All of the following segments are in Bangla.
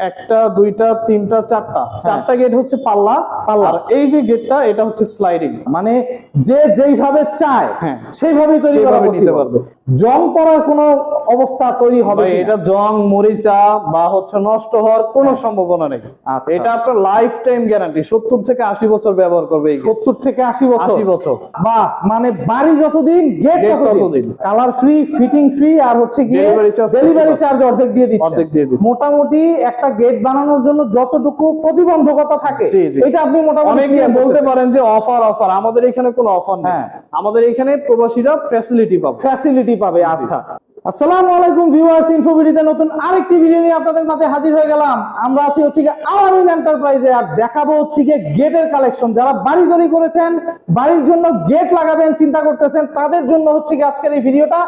একটা দুইটা তিনটা চারটা চারটা গেট হচ্ছে পাল্লা পাল্লা। এই যে গেটটা এটা হচ্ছে স্লাইডিং মানে যে যেইভাবে চায় হ্যাঁ। সেইভাবেই তৈরি করা সেইভাবে নিতে পারবে। জং পড়ার কোনো অবস্থা তৈরি হবে এটা জং মরিচা বা হচ্ছে নষ্ট হওয়ার কোনো সম্ভাবনা নেই। আচ্ছা। এটা আপনার লাইফ টাইম গ্যারান্টি সত্তর থেকে আশি বছর ব্যবহার করবে সত্তর থেকে আশি বছর? আশি বছর। বাহ মানে বাড়ি যতদিন গেট ততদিন। কালার ফ্রি ফিটিং ফ্রি আর হচ্ছে গিয়ে ডেলিভারি চার্জ অর্ধেক দিয়ে দিচ্ছে। অর্ধেক দিয়ে দিচ্ছে। মোটামুটি একটা গেট বানানোর জন্য যতটুকু প্রতিবন্ধকতা থাকে। এটা আপনি মোটামুটি বলতে পারেন যে অফার অফার আমাদের এখানে কোনো অফার নেই। হ্যাঁ। আমাদের এখানে প্রবাসীরা ফ্যাসিলিটি পাবে। ফ্যাসিলিটি পাবে আচ্ছা। আসসালামু আলাইকুম ভিউয়ার্স ইনফোভিডিতে নতুন আরেকটি ভিডিও নিয়ে আপনাদের মাঝে হাজির হয়ে গেলাম। আমরা আছি হচ্ছে গিয়ে আলামিন এন্টারপ্রাইজে আর দেখাবো হচ্ছে গিয়ে গেটের কালেকশন। যারা বাড়ি তৈরি করেছেন বাড়ির জন্য গেট লাগাবেন চিন্তা করতেছেন তাদের জন্য হচ্ছে গিয়ে আজকের এই ভিডিওটা।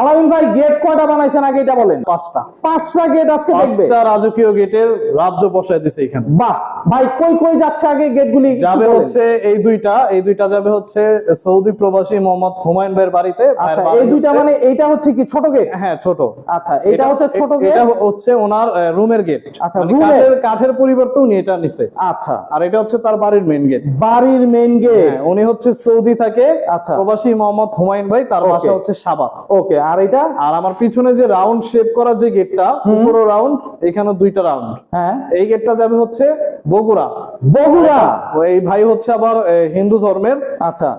আলামিন ভাই গেট কয়টা বানাইছেন আগে এটা বলেন? পাঁচটা। পাঁচটা গেট আজকে দেখবে? পাঁচটা রাজকীয় গেটের রাজ্য বসায় দিছে এখানে। বাহ! ভাই কই কই যাচ্ছে আগে গেটগুলি? যাবে হচ্ছে এই দুইটা। এই দুইটা যাবে হচ্ছে সৌদি প্রবাসী মোহাম্মদ হুমায়ুন ভাইয়ের বাড়িতে। আচ্ছা এই দুইটা মানে এইটা হচ্ছে কি ছোট গেট? হ্যাঁ ছোট। আচ্ছা এটা হচ্ছে ছোট গেট? এটা হচ্ছে ওনার রুমের গেট। আচ্ছা, মানে কাঠের পরিবর্তে উনি এটা নিছে। আচ্ছা। আর এটা হচ্ছে তার বাড়ির মেইন গেট বাড়ির মেইন গেট হ্যাঁ উনি হচ্ছে সৌদি থাকে। আচ্ছা। প্রবাসী মোহাম্মদ হুমায়ুন ভাই তার বাসা হচ্ছে সাবা ওকে আর এটা? আর আমার পিছনে যে রাউন্ড শেপ করা যে গেটটা পুরো রাউন্ড এখানে দুইটা রাউন্ড হ্যাঁ। এই গেটটা যাবে হচ্ছে বগুড়া। বগুড়া? এই ভাই হচ্ছে আবার হিন্দু ধর্মের। আচ্ছা।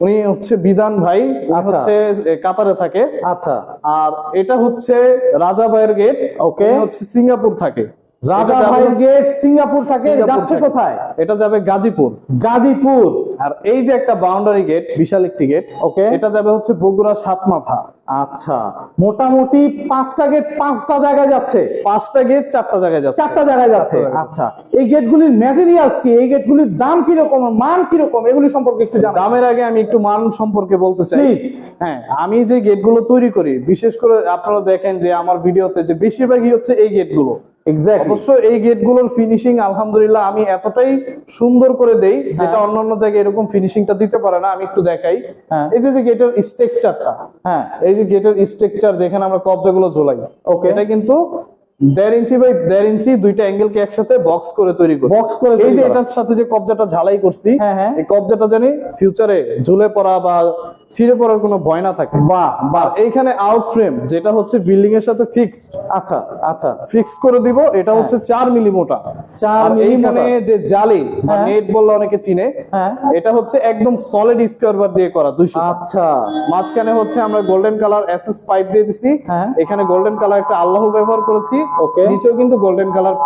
উনি হচ্ছে বিধান ভাই আচ্ছা। হচ্ছে কাতারে থাকে। আচ্ছা। আর এটা হচ্ছে রাজা ভাইয়ের গেট ওকে হচ্ছে সিঙ্গাপুর থাকে। রাজা ভাইয়ের গেট সিঙ্গাপুর থাকে যাচ্ছে কোথায়? এটা যাবে গাজীপুর। গাজীপুর। আর এই যে একটা বাউন্ডারি গেট বিশাল একটি গেট Okay. এটা যাবে হচ্ছে বগুড়া সাত মাথা আচ্ছা মোটামুটি পাঁচটা গেট পাঁচটা জায়গায় যাচ্ছে। পাঁচটা গেট চারটা জায়গায় যাচ্ছে। চারটা জায়গায় যাচ্ছে। আচ্ছা এই গেটগুলির ম্যাটেরিয়ালস কি? এই গেটগুলির দাম কীরকম? মান কীরকম? এগুলি সম্পর্কে একটু জানান। দামের আগে আমি একটু মান সম্পর্কে বলতে চাই. হ্যাঁ আমি যে গেটগুলো তৈরি করি বিশেষ করে আপনারা দেখেন যে আমার ভিডিওতে যে বেশিরভাগই হচ্ছে এই গেটগুলো অবশ্য এই গেটগুলোর ফিনিশিং আলহামদুলিল্লাহ আমি এতটাই সুন্দর করে দেই যেটা অন্যান্য জায়গায় এরকম ফিনিশিংটা দিতে পারে না আমি একটু দেখাই হ্যাঁ। এই যে গেটের স্ট্রাকচারটা হ্যাঁ এই যে গেটের স্ট্রাকচার যেখানে আমরা কবজাগুলো ঝোলাই Okay. এটা কিন্তু দেড় ইঞ্চি বাই দেড় ইঞ্চি দুইটা অ্যাঙ্গেলকে একসাথে বক্স করে তৈরি করি বক্স করে এই যে এটার সাথে যে কবজাটা ঝালাই করছি হ্যাঁ, হ্যাঁ। এই কবজাটা জানি ফিউচারে ঝুলে পড়া বা ছিঁড়ে পড়ার কোনো ভয় না থাকে। বাহ বাহ এইখানে আউট ফ্রেম যেটা হচ্ছে বিল্ডিং এর সাথে ফিক্সড আচ্ছা আচ্ছা। ফিক্স করে দিব এটা হচ্ছে চার মিলি মোটা চার মিলি এইখানে মোটা। যে জালি বা হ্যাঁ। নেট বললে অনেকে চিনে হ্যাঁ। এটা হচ্ছে একদম সলিড স্কোয়ার বার দিয়ে করা দুইশো আচ্ছা। মাঝখানে হচ্ছে আমরা গোল্ডেন কালার এসএস পাইপ দিয়ে দিছি। হ্যাঁ। এখানে গোল্ডেন কালার একটা আল্লাহ ব্যবহার করেছি. নিচেও কিন্তু গোল্ডেন কালার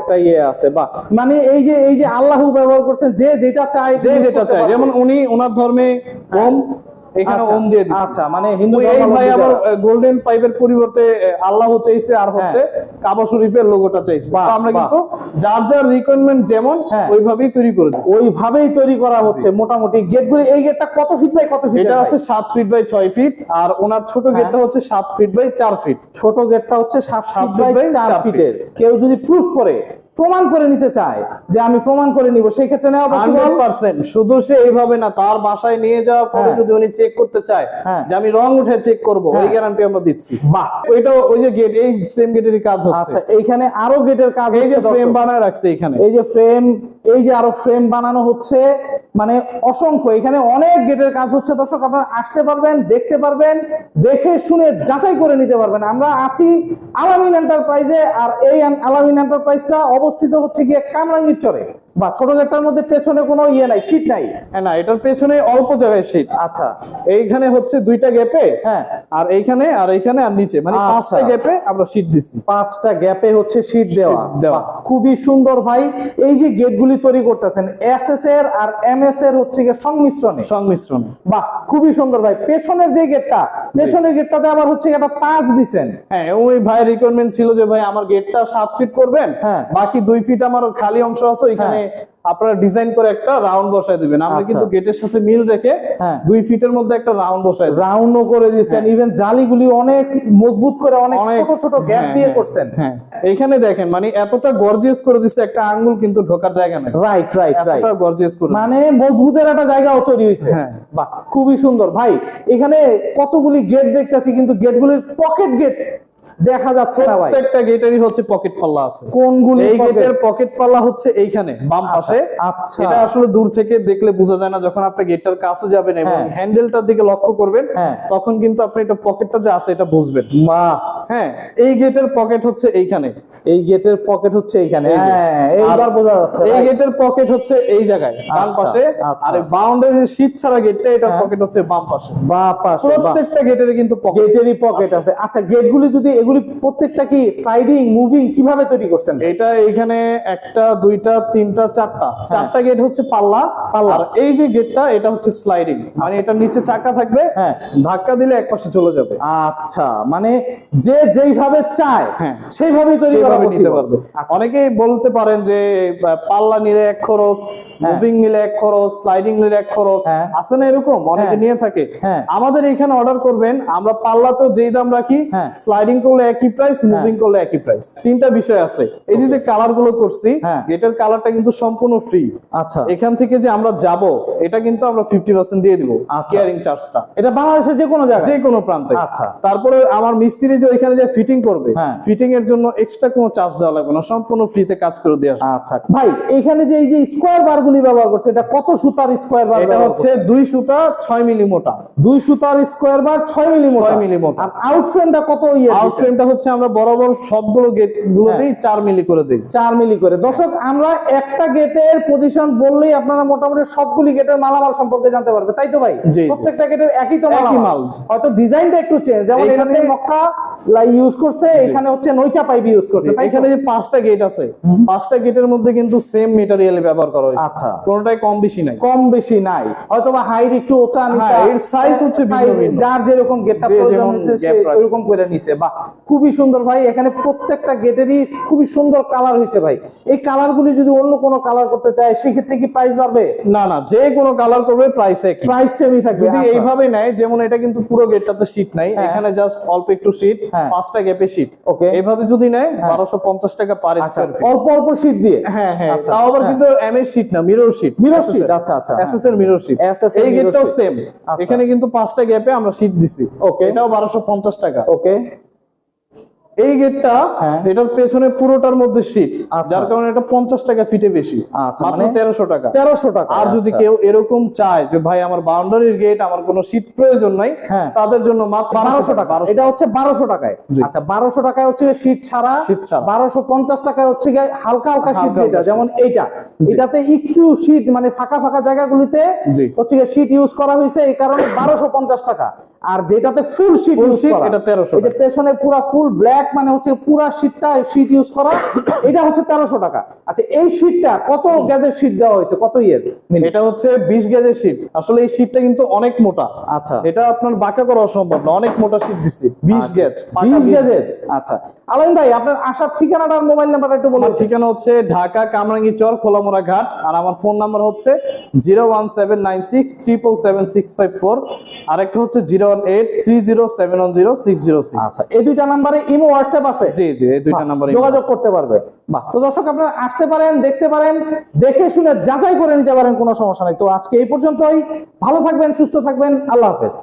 একটা ইয়ে আছে বাহ মানে এই যে এই যে আল্লাহ ব্যবহার করছেন যে যেটা চায় যে যেটা চায় যেমন উনি ওনার ধর্মে ওম এখানে আচ্ছা, ওম দিয়ে দিচ্ছি আচ্ছা মানে হিন্দু এই ভাই আবার গোল্ডেন পাইপের পরিবর্তে আল্লাহ চাইছে আর হচ্ছে কাবা শরীফের লোগোটা চাইছে। তো আমরা কিন্তু যার যার রিকোয়ারমেন্ট যেমন হ্যাঁ। ওইভাবেই তৈরি করে দিচ্ছি ওইভাবেই তৈরি করা হচ্ছে মোটামুটি। গেটগুলি এই গেটটা কত ফিট বাই কত ফিট এটা আছে সাত ফিট বাই ছয় ফিট আর ওনার ছোট হ্যাঁ। গেটটা হচ্ছে সাত ফিট বাই চার ফিট ছোট গেটটা হচ্ছে সাত সাত ফিট বাই feet by চার চার ফিটের কেউ যদি প্রুফ করে প্রমাণ করে নিতে চায় যে আমি প্রমাণ করে নিব সেই ক্ষেত্রে নেওয়া পসিবল পার্সেন্ট। শুধু সে এইভাবে না তার বাসায় নিয়ে যাওয়া পরে হ্যাঁ। যদি উনি চেক করতে চায় হ্যাঁ। যে আমি রং উঠে চেক করব ওই। গ্যারান্টি আমরা দিচ্ছি। বাহ। ওইটা ওই যে গেট এই সেম গেটেরই কাজ হচ্ছে। আচ্ছা এইখানে আরও গেটের কাজ এই যে ফ্রেম বানায় রাখছে এখানে। এই যে ফ্রেম এই যে আরও ফ্রেম বানানো হচ্ছে মানে অসংখ্য, এখানে অনেক গেটের কাজ হচ্ছে। দর্শক, আপনারা আসতে পারবেন, দেখতে পারবেন, দেখে শুনে যাচাই করে নিতে পারবেন। আমরা আছি আলামিন এন্টারপ্রাইজে আর এই আলামিন এন্টারপ্রাইজটা অবস্থিত হচ্ছে গিয়ে কামরাঙ্গীর চরে। বা ছোট গেটটার মধ্যে পেছনে কোনো ইয়ে নাই শীট নাই। হ্যাঁ না এটার পেছনে অল্প জায়গায় শীট আচ্ছা। এইখানে হচ্ছে দুইটা গ্যাপে হ্যাঁ। আর এইখানে আর এইখানে আর নিচে। মানে আচ্ছা। পাঁচটা গ্যাপে আমরা শীট দিচ্ছি পাঁচটা গ্যাপে হচ্ছে শীট দেওয়া। দেওয়া। খুবই সুন্দর ভাই। এই যে গেটগুলি তৈরি করতেছেন এসএস এর আর এমএস এর হচ্ছে গিয়ে সংমিশ্রণে। সংমিশ্রণ। বাহ খুবই সুন্দর ভাই। পেছনের যে গেটটা পেছনের গেটটাতে আবার হচ্ছে একটা তাজ দিছেন। হ্যাঁ ওই ভাই রিকোয়ারমেন্ট ছিল যে ভাই আমার গেটটা সাত ফিট করবেন হ্যাঁ। বাকি দুই ফিট আমার খালি অংশ আছে ওইখানে আপনারা ডিজাইন করে একটা রাউন্ড বসায় দিবেন। আমরা আচ্ছা। কিন্তু গেটের সাথে মিল রেখে হ্যাঁ। দুই ফিটের মধ্যে একটা রাউন্ড বসায়। রাউন্ডও করে দিচ্ছেন। ইভেন জালিগুলি অনেক মজবুত করে অনেক ছোট ছোট গ্যাপ হ্যাঁ, দিয়ে হ্যাঁ, করছেন। হ্যাঁ। এইখানে দেখেন মানে এতটা গর্জিয়াস করে দিচ্ছে একটা আঙ্গুল কিন্তু ঢোকার জায়গা নেই। রাইট রাইট রাইট গর্জিয়াস করে মানে মজবুতের একটা জায়গাও তৈরি হয়েছে। হ্যাঁ। বাহ খুবই সুন্দর। ভাই এখানে কতগুলি গেট দেখতেছি কিন্তু গেটগুলির পকেট গেট দেখা যাচ্ছে না ভাই। প্রত্যেকটা গেটেরই হচ্ছে পকেট পাল্লা আছে। কোনগুলি এই গেটের পকেট পাল্লা হচ্ছে এইখানে বাম পাশে। আচ্ছা। এটা আসলে দূর থেকে দেখলে বোঝা যায় না যখন আপনি গেটটার কাছে যাবেন এবং হ্যাঁ। হ্যান্ডেলটার দিকে লক্ষ্য করবেন হ্যাঁ। তখন কিন্তু আপনি এটা পকেটটা যে আছে এটা বুঝবেন। বাহ। হ্যাঁ এই গেটের পকেট হচ্ছে এইখানে। এই গেটের পকেট হচ্ছে এইখানে এই হ্যাঁ এইবার বোঝা যাচ্ছে এই গেটের পকেট হচ্ছে এই জায়গায় আচ্ছা, পাশে। আচ্ছা। আর বাউন্ডারি শীট ছাড়া গেটটা এটার হ্যাঁ। পকেট হচ্ছে বাম পাশে। বাহ পাশে প্রত্যেকটা গেটের কিন্তু গেটেরই পকেট আছে। আচ্ছা গেটগুলি যদি এগুলি প্রত্যেকটা কি স্লাইডিং মুভিং কীভাবে তৈরি করছেন? এটা এখানে একটা দুইটা তিনটা চারটা। চারটা গেট হচ্ছে পাল্লা। পাল্লা। আর এই যে গেটটা এটা হচ্ছে স্লাইডিং মানে এটা নিচে চাকা থাকবে হ্যাঁ। ধাক্কা দিলে এক পাশে চলে যাবে। আচ্ছা মানে যে যেইভাবে চায় হ্যাঁ। সেইভাবেই তৈরি করা সেভাবে নিতে পারবে অনেকেই বলতে পারেন যে পাল্লা নিলে এক খরচ। মুভিং নিলে এক খরচ স্লাইডিং নিলে এক খরচ হ্যাঁ। আছে না এরকম অনেকে হ্যাঁ। নিয়ে থাকে হ্যাঁ। আমাদের এখানে অর্ডার করবেন আমরা পাল্লা তো যেই দাম রাখি হ্যাঁ। স্লাইডিং করলে একই প্রাইস মুভিং করলে একই প্রাইস তিনটা বিষয় আছে এই যে যে কালারগুলো করছি হ্যাঁ। গেটের কালারটা কিন্তু সম্পূর্ণ ফ্রি আচ্ছা এখান থেকে যে আমরা যাব এটা কিন্তু আমরা ফিফটি পার্সেন্ট দিয়ে দিব আচ্ছা। কেয়ারিং চার্জটা এটা বাংলাদেশের যে কোনো যে কোনো প্রান্তে আচ্ছা। তারপরে আমার মিস্ত্রি যে ওইখানে যে ফিটিং করবে হ্যাঁ। ফিটিং এর জন্য এক্সট্রা কোনো চার্জ দেওয়া লাগবে না সম্পূর্ণ ফ্রিতে কাজ করে দিয়ে আসবে আচ্ছা ভাই এখানে যে এই যে স্কোয়ার বার গুলি ব্যবহার করছে। এটা কত সুতার স্কোয়ার বার এটা হচ্ছে দুই সুতা ছয় মিলি মোটা দুই সুতার স্কোয়ার বার ছয় মিলি মোটা ছয় মিলি মোটা। আর আউট ফ্রেমটা কত ইয়ে আউট ফ্রেমটা হচ্ছে আমরা বরাবর সবগুলো গেট গুলোতেই হ্যাঁ। চার মিলি করে দিই। চার মিলি করে। দর্শক আমরা একটা গেটের পজিশন বললেই আপনারা মোটামুটি সবগুলি গেটের মালামাল সম্পর্কে জানতে পারবে। তাই তো ভাই। প্রত্যেকটা গেটের একই তো মালামাল। মাল। হয়তো ডিজাইনটা একটু চেঞ্জ যেমন এখানে- এখানে মক্কা লাই ইউজ করছে এখানে হচ্ছে নইচা পাইপ ইউজ করছে তাই এখানে যে পাঁচটা গেট আছে পাঁচটা গেটের মধ্যে কিন্তু সেম মেটেরিয়াল ব্যবহার করা হয়েছে। আচ্ছা। কোনোটাই কম বেশি নাই। কম বেশি নাই। হয়তো বা হাইট একটু নিচা হ্যাঁ, এর size হচ্ছে ভিন্ন। যার যেরকম গেটটা প্রয়োজন হয়েছে সে করে নিছে। বাহ খুবই সুন্দর ভাই। এখানে প্রত্যেকটা গেটেরই খুবই সুন্দর কালার হয়েছে ভাই। এই কালার গুলি যদি অন্য কোনো কালার করতে চায় সেক্ষেত্রে কি প্রাইস বাড়বে? না না যে কোনো কালার করবে প্রাইস একই। প্রাইস সেমই থাকবে যদি আচ্ছা। এইভাবে নেয় যেমন এটা কিন্তু পুরো গেটটাতে শীট নাই হ্যাঁ। এখানে জাস্ট অল্প একটু শীট হ্যাঁ। পাঁচটা গ্যাপে শীট ওকে এইভাবে যদি নেয় বারোশো পঞ্চাশ টাকা পার আচ্ছা স্কয়ার অল্প অল্প শীট দিয়ে? হ্যাঁ হ্যাঁ আচ্ছা, তাও আবার হ্যাঁ। কিন্তু এম এর শীট না। মিরর শীট Mirror sheet, আচ্ছা, আচ্ছা। এসএস এর মিরর শীট এই গেটটাও সেম। এখানে কিন্তু পাঁচটা গ্যাপে আমরা সিট দিচ্ছি ওকে এটাও বারোশো পঞ্চাশ টাকা। ওকে এই গেটটা হ্যাঁ। এটার পেছনে পুরোটার মধ্যে শীট আচ্ছা। যার কারণে এটা পঞ্চাশ টাকা ফিটে বেশি আচ্ছা, মাত্র মানে তেরোশো টাকা তেরোশো টাকা আর যদি আচ্ছা। কেউ এরকম চায় যে ভাই আমার বাউন্ডারির গেট আমার কোনো শীট প্রয়োজন নাই হ্যাঁ। তাদের জন্য মাত্র বারোশো টাকা এটা হচ্ছে বারোশো টাকায় আচ্ছা বারোশো টাকায় হচ্ছে শীট ছাড়া। বারোশো পঞ্চাশ টাকায় হচ্ছে গিয়ে হালকা হালকা হালকা যেটা যেমন এইটা এটাতে একটু শীট মানে ফাঁকা ফাঁকা জায়গাগুলিতে। হচ্ছে গিয়ে শীট ইউজ করা হয়েছে এই কারণে বারোশো পঞ্চাশ টাকা আর যেটাতে ফুল শীট ইউজ করা। এটা 1300 এটা পেছনে পুরো ফুল ব্ল্যাক মানে হচ্ছে পুরো শীটটা শীট ইউজ করা এটা হচ্ছে 1300 টাকা। আচ্ছা এই শীটটা কত গ্যাজের শীট দেওয়া হয়েছে? কত ইয়ার এটা হচ্ছে 20 গ্যাজের শীট আসলে এই শীটটা কিন্তু অনেক মোটা। আচ্ছা। এটা আপনার বাঁকা করা অসম্ভব না অনেক মোটা শীট দিছি। 20 গ্যাজ 20 গ্যাজের আচ্ছা। আলাইন ভাই আপনার আসার ঠিকানাটা আর মোবাইল নাম্বারটা একটু বলুন ঠিকানা হচ্ছে ঢাকা কামরাঙ্গি চর খোলামোড়া ঘাট। আর আমার ফোন নাম্বার হচ্ছে 01796377654 আরেকটা হচ্ছে zero one eight three zero seven one zero six zero আচ্ছা এই দুইটা নাম্বারে ইমো হোয়াটসঅ্যাপ আছে? জি জি এই দুইটা নাম্বারে যোগাযোগ করতে পারবে। বাহ তো দর্শক আপনারা আসতে পারেন দেখতে পারেন দেখে শুনে যাচাই করে নিতে পারেন কোনো সমস্যা নাই। তো আজকে এই পর্যন্তই। ভালো থাকবেন সুস্থ থাকবেন আল্লাহ হাফেজ।